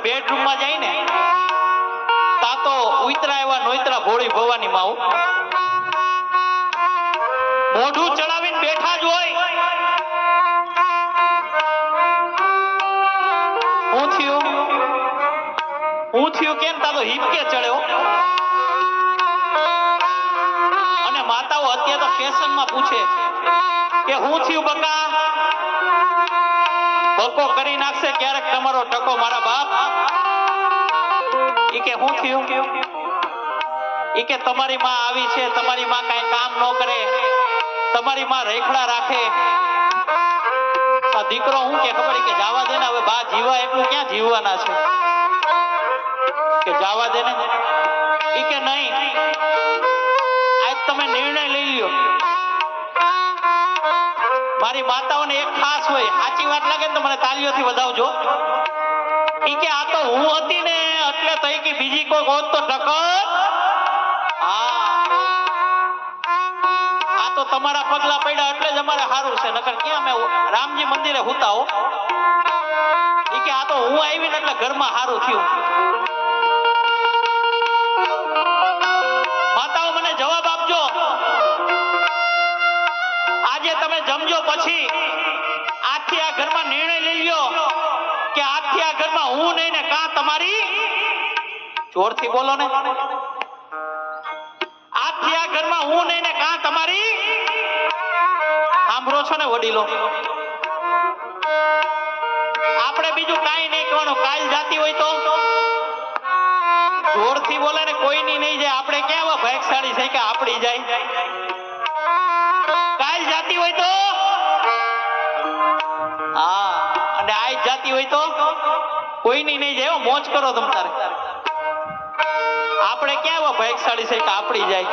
આપણે બેડરૂમમાં જાય ને, તા તો ઉતરા એવા નોતરા ભોળી ભવાની માં હો. મોઢું ચડાવીને બેઠા જ હોય. હું થયું? હું થયું કેમ? તા તો હિપકે ચડ્યો. અને માતાઓ અત્યારે તો ફેશનમાં પૂછે કે હું થયું બકા? બકો કરી નાખશે ક્યારેક તમારો ટકો મારા બાપ. ઈ કે હું થયું? ઈ કે તમારી માં આવી છે, તમારી માં કાંઈ કામ ન કરે, તમારી માં રેખડા રાખે. આ દીકરો હું કે ખબર કે જાવા દે ને, હવે બા જીવા એટલું ક્યાં જીવવાના છે? કે જાવા દે ને? ઈ કે નહીં. આજ તમે નિર્ણય લઈ લ્યો. મારી માતાઓને એક ખાસ લાગે તો મને તાલીઓથી વધાવજો. ઈ કે આ તો હું હતી ને, એટલે થઈ કે બીજી કોઈ હોત તો ટકર આ તો તમારા પગલા પડ્યા એટલે જ અમારે સારું છે. નકર ક્યાં અમે રામજી મંદિરે હુતા હો. ઈ કે આ તો હું આવીને એટલે ઘરમાં સારું થયું. માતાઓ મને જવાબ આપજો. આજે તમે જમજો પછી. આજથી આ ઘરમાં નિર્ણય લઈ લ્યો કે આજથી આ ઘરમાં હું નહીં ને કા તમારી? જોરથી બોલો ને. આજથી આ ઘરમાં હું નહીં ને કા તમારી? સાંભળો છો ને વડીલો. આપણે બીજું કાઈ નહીં કહેવાનું. કાલ જાતી હોય તો? જોરથી બોલે ને કોઈની નહીં જાય. આપણે ક્યાં ભાગશાળી છે કે આપડી જાય? અને આ જાતી હોય તો કોઈની નહીં જાય હો, મોજ કરો તમ તારે. આપણે ક્યાં આવા ભાગશાળી છે કે જાય?